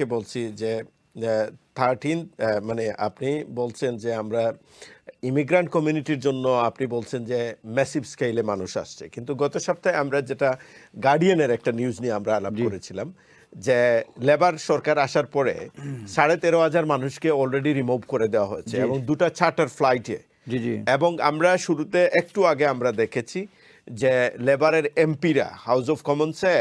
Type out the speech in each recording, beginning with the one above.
বলছি যে থার্টিন মানে আপনি বলছেন যে আমরা ইমিগ্রান্ট কমিউনিটির জন্য আপনি বলছেন যে ম্যাসিভ স্কেলে মানুষ আসছে। কিন্তু গত সপ্তাহে আমরা যেটা গার্ডিয়ানের একটা নিউজ নিয়ে আমরা আলাপ করেছিলাম যে লেবার সরকার আসার পরে সাড়ে তেরো হাজার মানুষকে অলরেডি রিমুভ করে দেওয়া হয়েছে এবং দুটা চার্টার ফ্লাইটে জি জি। এবং আমরা শুরুতে একটু আগে আমরা দেখেছি যে লেবারের এমপিরা হাউস অফ কমন্সে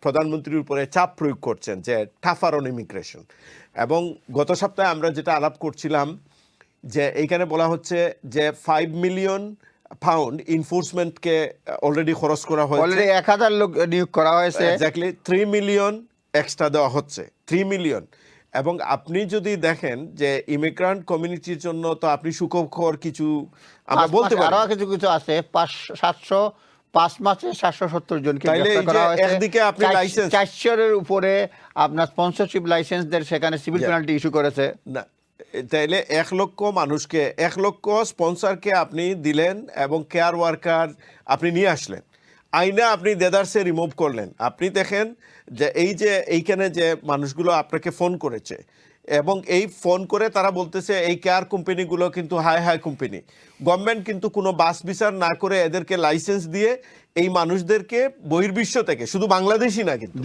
প্রধানমন্ত্রীর উপরে চাপ প্রয়োগ করছেন যে টাফার অন ইমিগ্রেশন এবং গত সপ্তাহে আমরা যেটা আলাপ করছিলাম যে এইখানে বলা হচ্ছে যে ফাইভ মিলিয়ন পাউন্ড ইনফোর্সমেন্টকে অলরেডি খরচ করা হয়েছে। অলরেডি এক হাজার লোক নিয়োগ করা হয়েছে। এক্স্যাক্টলি থ্রি মিলিয়ন এক্সট্রা দেওয়া হচ্ছে। থ্রি মিলিয়ন এবং আপনি যদি দেখেন যে ইমিগ্রান্ট কমিউনিটির জন্য তো আপনি সুখকর কিছু আমরা বলতে পারি। আরও কিছু কিছু আছে পাঁচ সাতশো পাঁচ মাসে সাতশো সত্তর জনকে একদিকে আপনি license- চারশোর উপরে আপনার স্পন্সরশিপ লাইসেন্সদের সেখানে সিভিল. পেনাল্টি ইস্যু করেছে। না তাইলে এক লক্ষ মানুষকে এক লক্ষ স্পন্সরকে আপনি দিলেন এবং কেয়ার ওয়ার্কার আপনি নিয়ে আসলেন। আইনা আপনি দেদারসে রিমুভ করলেন। আপনি দেখেন যে এই যে এইখানে যে মানুষগুলো আপনাকে ফোন করেছে এবং এই ফোন করে তারা বলতেছে এই কেয়ার কোম্পানিগুলো কিন্তু হাই হাই কোম্পানি। গভর্নমেন্ট কিন্তু কোনো বাস বিচার না করে এদেরকে লাইসেন্স দিয়ে এই মানুষদেরকে বহির্বিশ্ব থেকে শুধু বাংলাদেশই না কিন্তু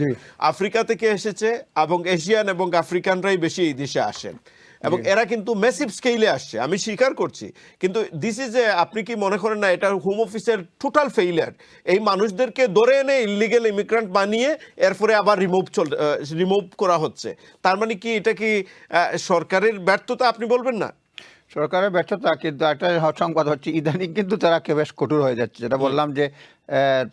আফ্রিকা থেকে এসেছে এবং এশিয়ান এবং আফ্রিকানরাই বেশি এই দেশে আসেন। এবং এরা কিন্তু মেসিভ স্কেলে আসছে আমি স্বীকার করছি। কিন্তু দিস ইজ এ আপনি কি মনে করেন না এটা হোম অফিসের টোটাল ফেইলিয়ার এই মানুষদেরকে ধরে এনে ইলিগেল ইমিগ্রান্ট বানিয়ে এরপরে আবার রিমুভ চল রিমুভ করা হচ্ছে। তার মানে কি এটা কি সরকারের ব্যর্থতা আপনি বলবেন না? সরকারের ব্যর্থতা কিন্তু একটা সংবাদ হচ্ছে ইদানিং কিন্তু তারা বেশ কঠোর হয়ে যাচ্ছে। যেটা বললাম যে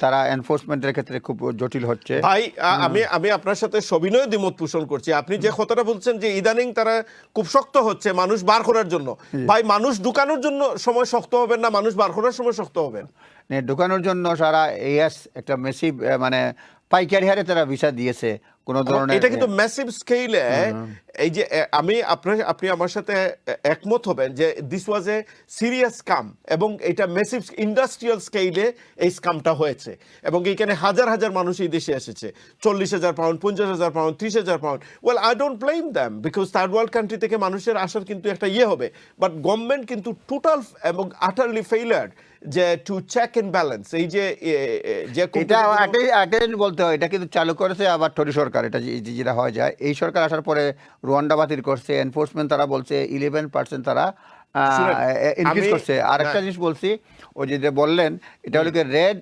তারা এনফোর্সমেন্টের ক্ষেত্রে খুব জটিল হচ্ছে। ভাই আমি আমি আপনার সাথে সবিনয় দ্বিমত পোষণ করছি। আপনি যে কথাটা বলছেন যে ইদানিং তারা খুব শক্ত হচ্ছে মানুষ বার করার জন্য। ভাই মানুষ ঢুকানোর জন্য সময় শক্ত হবেন না মানুষ বার করার সময় শক্ত হবেন। ঢোকানোর জন্য সারা এস একটা মেসিভ মানে পাইকারি হারে তারা ভিসা দিয়েছে। কোনো ধরনের এটা কিন্তু ম্যাসিভ স্কেলে এই যে আমি আপনার আপনি আমার সাথে একমত হবেন যে this was a serious scam এবং এটা ম্যাসিভ ইন্ডাস্ট্রিয়াল স্কেলে এই স্কামটা হয়েছে এবং এইখানে হাজার হাজার মানুষ এই দেশে এসেছে। চল্লিশ হাজার পাউন্ড পঞ্চাশ হাজার পাউন্ড ত্রিশ হাজার pound well I don't blame them because third world country থেকে মানুষের আসার কিন্তু একটা ইয়ে হবে। বাট গভর্নমেন্ট কিন্তু টোটাল এবং আটারলি ফেইলার যে টু চেক এন্ড ব্যালেন্স এই যে এটা বলতে হয় এটা কিন্তু চালু করেছে আবার টরি সরকার। এটা যে- যে- যেটা হয় যায়। এই সরকার আসার পরে রুয়ান্ডা বাতিল করছে এনফোর্সমেন্ট তারা বলছে ইলেভেন পার্সেন্ট তারা ইনক্রিজ করছে। আর একটা জিনিস বলছি ওই যে যে বললেন এটা হলো রেড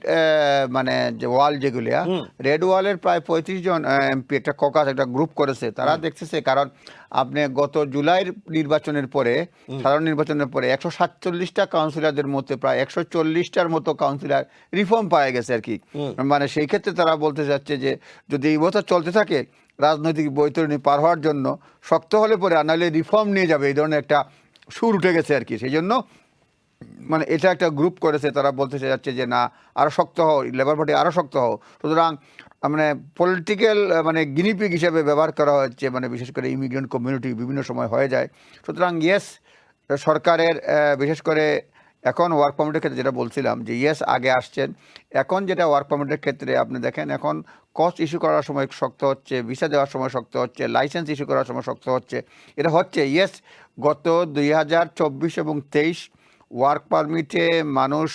মানে যে ওয়াল যেগুলি রেড ওয়ালের প্রায় পঁয়ত্রিশ জন এমপি একটা ককাস একটা গ্রুপ করেছে। তারা দেখতেছে কারণ আপনি গত জুলাইয়ের নির্বাচনের পরে সাধারণ নির্বাচনের পরে একশো সাতচল্লিশটা কাউন্সিলরদের মধ্যে প্রায় একশো চল্লিশটার মতো কাউন্সিলর রিফর্ম পাওয়া গেছে আর কি। মানে সেই ক্ষেত্রে তারা বলতে চাচ্ছে যে যদি এই বছর চলতে থাকে রাজনৈতিক বৈতরণী পার হওয়ার জন্য শক্ত হলে পরে আর নাহলে রিফর্ম নিয়ে যাবে এই ধরনের একটা সুর উঠে গেছে আর কি। সেই জন্য মানে এটা একটা গ্রুপ করেছে, তারা বলতে চাচ্ছে যে, না আরও শক্ত হও লেবার পার্টি আরও শক্ত হও। সুতরাং মানে পলিটিক্যাল মানে গিনিপিক হিসেবে ব্যবহার করা হচ্ছে মানে বিশেষ করে ইমিগ্রেন্ট কমিউনিটি বিভিন্ন সময় হয়ে যায়। সুতরাং ইয়েস সরকারের বিশেষ করে এখন ওয়ার্ক পারমিটের ক্ষেত্রে যেটা বলছিলাম যে ইয়েস আগে আসছেন। এখন যেটা ওয়ার্ক পারমিটের ক্ষেত্রে আপনি দেখেন, এখন কস্ট ইস্যু করার সময় শক্ত হচ্ছে ভিসা দেওয়ার সময় শক্ত হচ্ছে লাইসেন্স ইস্যু করার সময় শক্ত হচ্ছে। এটা হচ্ছে ইয়েস গত দুই হাজার চব্বিশ এবং তেইশ ওয়ার্ক পারমিটে মানুষ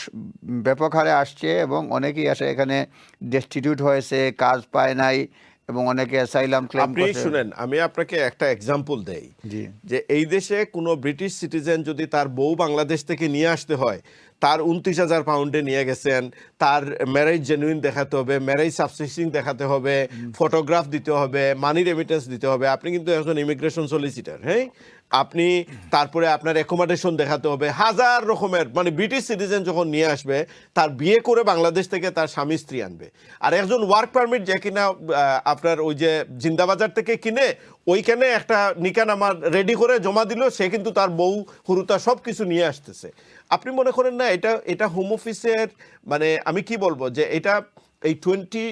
ব্যাপক হারে আসছে এবং অনেকেই আসে এখানে ডেস্টিটিউট হয়েছে, কাজ পায় নাই এবং অনেকে অ্যাসাইলাম ক্লেম আপনি শুনেন আমি আপনাকে একটা এক্সাম্পল দেই। জি। যে এই দেশে কোনো ব্রিটিশ সিটিজেন যদি তার বউ বাংলাদেশ থেকে নিয়ে আসতে হয় তার উনত্রিশ হাজার পাউন্ডে নিয়ে গেছেন তার ম্যারেজ জেনুইন দেখাতে হবে ম্যারেজ সাবসিস্টিং দেখাতে হবে ফটোগ্রাফ দিতে হবে মানি রেমিটেন্স দিতে হবে আপনি কিন্তু একজন ইমিগ্রেশন সলিসিটার হ্যাঁ? আপনি তারপরে আপনার অ্যাকোমোডেশন দেখাতে হবে। হাজার রকমের মানে ব্রিটিশ সিটিজেন যখন নিয়ে আসবে, তার বিয়ে করে বাংলাদেশ থেকে তার স্বামী, স্ত্রী আনবে। আর একজন ওয়ার্ক পারমিট যে কিনা আপনার ওই যে জিন্দাবাজার থেকে কিনে, ওইখানে একটা নিকান আমার রেডি করে জমা দিল, সে কিন্তু তার বউ হুরুতা সব কিছু নিয়ে আসতেছে। আপনি মনে করেন না, এটা এটা হোম অফিসের মানে আমি কি বলব যে এটা এই টোয়েন্টি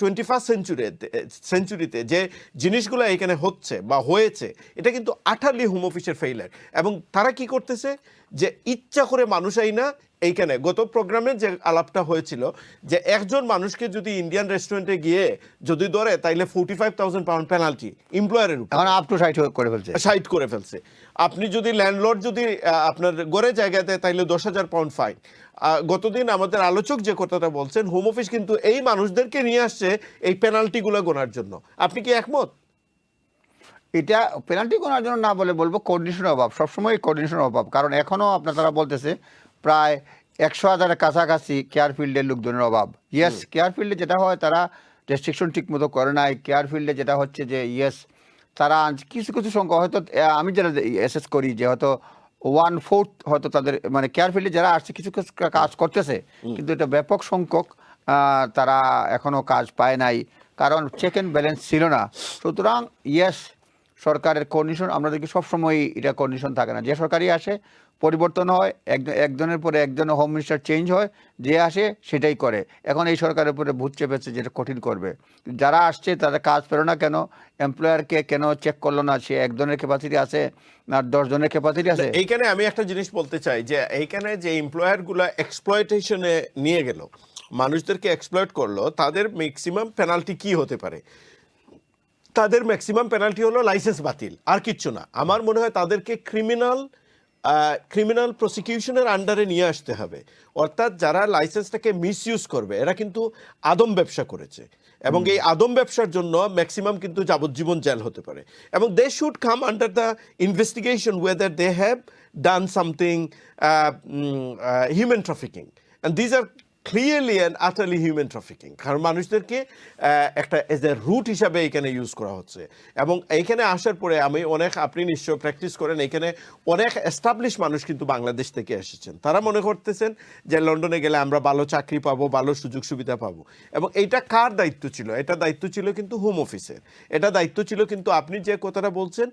টোয়েন্টি ফার্স্ট সেঞ্চুরিতে সেঞ্চুরিতে যে জিনিসগুলো এখানে হচ্ছে বা হয়েছে, এটা কিন্তু আঠারলি হোম অফিসের ফেইলার এবং তারা কি করতেছে? যে ইচ্ছা করে মানুষ না এইখানে গত প্রোগ্রামে যে আলাপটা হয়েছিল যে একজন মানুষকে যদি ইন্ডিয়ান রেস্টুরেন্টে গিয়ে যদি ধরে তাইলে forty five thousand pound penalty এমপ্লয়ারের উপর। এখন আপ টু সাইড করে ফেলছে। সাইড করে ফেলছে। আপনি যদি ল্যান্ডলর্ড যদি আপনার গড়ে জায়গা দেয় তাইলে দশ হাজার পাউন্ড ফাইন গতদিন আমাদের আলোচক যে কথাটা বলছেন হোম অফিস কিন্তু এই মানুষদেরকে নিয়ে আসছে এই পেনাল্টিগুলো গোনার জন্য। আপনি কি একমত? এটা পেনাল্টি করার জন্য না বলে বলব কোঅর্ডিনেশনের অভাব। সবসময় কোঅর্ডিনেশনের অভাব। কারণ এখনও আপনার তারা বলতেছে প্রায় একশো হাজারের কাছাকাছি কেয়ার ফিল্ডের লোকজনের অভাব। ইয়েস কেয়ার ফিল্ডে যেটা হয় তারা রেস্ট্রিকশন ঠিক মতো করে নাই। কেয়ার ফিল্ডে যেটা হচ্ছে যে ইয়েস তারা কিছু কিছু সংখ্যা হয়তো আমি যেটা এসেস করি যে হয়তো ওয়ান ফোর্থ হয়তো তাদের মানে কেয়ার ফিল্ডে যারা আসছে কিছু কিছু কাজ করতেছে। কিন্তু এটা ব্যাপক সংখ্যক তারা এখনও কাজ পায় নাই। কারণ চেক অ্যান্ড ব্যালেন্স ছিল না। সুতরাং ইয়েস সরকারের কন্ডিশন দেখি সবসময় এটা কন্ডিশন থাকে না। যে সরকারই আসে পরিবর্তন হয় একজন একজনের পরে একজন হোম মিনিস্টার চেঞ্জ হয় যে আসে সেটাই করে। এখন এই সরকারের উপরে ভূত চেপেছে যেটা কঠিন করবে। যারা আসছে তারা কাজ পেল না কেন? এমপ্লয়ারকে কেন চেক করল না? সে একজনের ক্যাপাসিটি আছে না দশজনের ক্যাপাসিটি আছে। এইখানে আমি একটা জিনিস বলতে চাই যে এইখানে যে এমপ্লয়ারগুলো এক্সপ্লয়টেশনে নিয়ে গেল মানুষদেরকে এক্সপ্লয়েট করল তাদের ম্যাক্সিমাম পেনাল্টি কি হতে পারে? তাদের ম্যাক্সিমাম পেনাল্টি হলো লাইসেন্স বাতিল আর কিচ্ছু না। আমার মনে হয় তাদেরকে ক্রিমিনাল ক্রিমিনাল প্রসিকিউশনের আন্ডারে নিয়ে আসতে হবে। অর্থাৎ যারা লাইসেন্সটাকে মিসইউজ করবে এরা কিন্তু আদম ব্যবসা করেছে। এবং এই আদম ব্যবসার জন্য ম্যাক্সিমাম কিন্তু যাবজ্জীবন জেল হতে পারে। এবং they should come under the investigation whether they have done something human trafficking and these are clearly and utterly human trafficking কারণ মানুষদেরকে একটা এজ এ রুট হিসাবে এখানে ইউজ করা হচ্ছে। এবং এইখানে আসার পরে আমি অনেক, আপনি নিশ্চয় প্র্যাকটিস করেন, এখানে অনেক এস্টাবলিশ মানুষ কিন্তু বাংলাদেশ থেকে এসেছেন। তারা মনে করতেছেন যে লন্ডনে গেলে আমরা ভালো চাকরি পাবো, ভালো সুযোগ সুবিধা পাবো। এবং এইটা কার দায়িত্ব ছিল? এটা দায়িত্ব ছিল কিন্তু হোম অফিসের এটা দায়িত্ব ছিল কিন্তু আপনি যে কথাটা বলছেন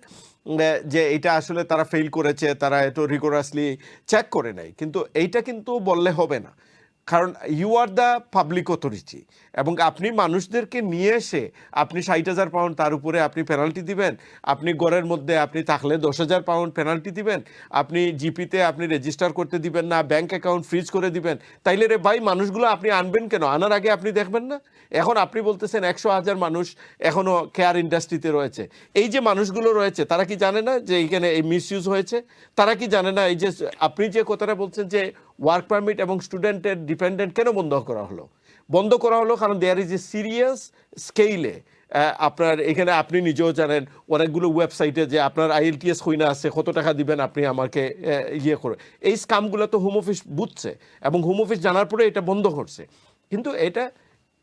যে এটা আসলে তারা ফেল করেছে, তারা এত রিগোরাসলি চেক করে নেয় কিন্তু এইটা কিন্তু বললে হবে না। কারণ you are the public authority এবং আপনি মানুষদেরকে নিয়ে এসে আপনি ষাট হাজার পাউন্ড তার উপরে আপনি পেনাল্টি দিবেন, আপনি গড়ের মধ্যে আপনি থাকলে দশ হাজার পাউন্ড পেনাল্টি দিবেন, আপনি জিপিতে আপনি রেজিস্টার করতে দিবেন না ব্যাংক অ্যাকাউন্ট ফ্রিজ করে দিবেন, তাইলে রে ভাই মানুষগুলো আপনি আনবেন কেন? আনার আগে আপনি দেখবেন না? এখন আপনি বলতেছেন একশো হাজার মানুষ এখনও কেয়ার ইন্ডাস্ট্রিতে রয়েছে। এই যে মানুষগুলো রয়েছে, তারা কি জানে না যে এইখানে এই মিসইউজ হয়েছে? তারা কি জানে না এই যে আপনি যে কথাটা বলছেন যে ওয়ার্ক পারমিট এবং স্টুডেন্টের ডিপেন্ডেন্ট কেন বন্ধ করা হলো? বন্ধ করা হলো কারণ দেয়ার ইজ এ সিরিয়াস স্কেইলে আপনার এখানে আপনি নিজেও জানেন অনেকগুলো ওয়েবসাইটে যে আপনার আইএলটিএস হইনা আছে, কত টাকা দিবেন আপনি আমাকে ইয়ে করে। এই স্কামগুলো তো হোম অফিস বুঝছে এবং হোম অফিস জানার পরে এটা বন্ধ করছে। কিন্তু এটা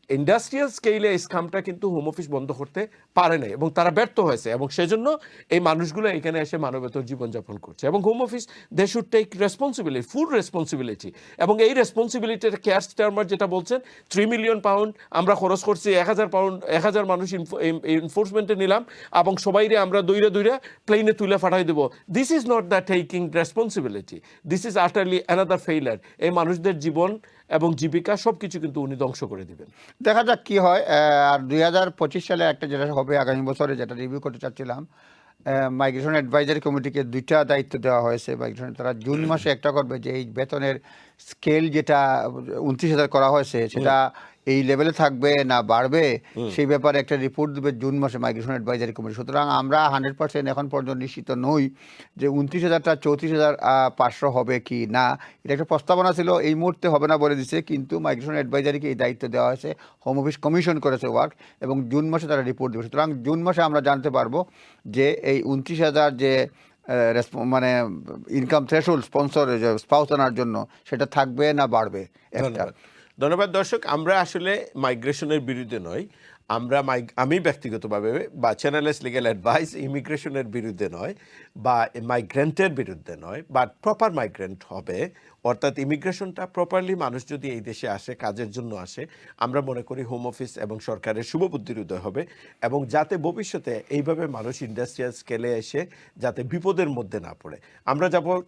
ইন্ডাস্ট্রিয়াল স্কেলে এই স্কামটা কিন্তু হোম অফিস বন্ধ করতে পারে নাই এবং তারা ব্যর্থ হয়েছে এবং সেজন্য এই মানুষগুলো এখানে এসে মানবেতর জীবনযাপন করছে এবং home office they should take responsibility full responsibility এবং এই রেসপন্সিবিলিটির কেয়ার স্টারমার যেটা বলছেন থ্রি মিলিয়ন পাউন্ড আমরা খরচ করছি এক হাজার পাউন্ড এক হাজার মানুষ এনফোর্সমেন্টে নিলাম এবং সবাইরে আমরা দৈরে দৈরে প্লেনে তুলে ফাটাই দেবো। This is not the taking responsibility this is utterly another failure এই মানুষদের জীবন এবং জীবিকা সব কিছু কিন্তু উনি ধ্বংস করে দিবেন। দেখা যাক কি হয় আর দুই হাজার পঁচিশ সালে একটা যেটা হবে আগামী বছরে যেটা রিভিউ করতে চাচ্ছিলাম মাইগ্রেশন অ্যাডভাইজারি কমিটিকে দুইটা দায়িত্ব দেওয়া হয়েছে। মাইগ্রেশন তারা জুন মাসে একটা করবে যে এই বেতনের স্কেল যেটা উনত্রিশ হাজার করা হয়েছে সেটা এই লেভেলে থাকবে না বাড়বে সেই ব্যাপারে একটা রিপোর্ট দেবে জুন মাসে মাইগ্রেশন অ্যাডভাইজারি কমিটি সুতরাং আমরা হান্ড্রেড পার্সেন্ট এখন পর্যন্ত নিশ্চিত নই যে উনত্রিশ হাজারটা চৌত্রিশ হাজার পাঁচশো হবে কি না। এটা একটা প্রস্তাবনা ছিল এই মুহূর্তে হবে না বলে দিছে কিন্তু মাইগ্রেশন অ্যাডভাইজারিকে এই দায়িত্ব দেওয়া হয়েছে হোম অফিস কমিশন করেছে ওয়ার্ক এবং জুন মাসে তারা রিপোর্ট দেবে। সুতরাং জুন মাসে আমরা জানতে পারব যে এই উনত্রিশ হাজার যে মানে ইনকাম থ্রেশোল্ড স্পন্সর স্পাউস আনার জন্য সেটা থাকবে না বাড়বে একটা। ধন্যবাদ দর্শক, আমরা আসলে মাইগ্রেশনের বিরুদ্ধে নই। আমরা মাই- আমি ব্যক্তিগতভাবে বা চ্যানেলেস লিগেল অ্যাডভাইস ইমিগ্রেশনের বিরুদ্ধে নয় বা মাইগ্রেন্টের বিরুদ্ধে নয় বা প্রপার মাইগ্রেন্ট হবে। অর্থাৎ ইমিগ্রেশনটা প্রপারলি মানুষ যদি এই দেশে আসে, কাজের জন্য আসে, আমরা মনে করি হোম অফিস এবং সরকারের শুভবুদ্ধির উদয় হবে এবং যাতে ভবিষ্যতে এইভাবে মানুষ ইন্ডাস্ট্রিয়াল স্কেলে এসে যাতে বিপদের মধ্যে না পড়ে। আমরা যাব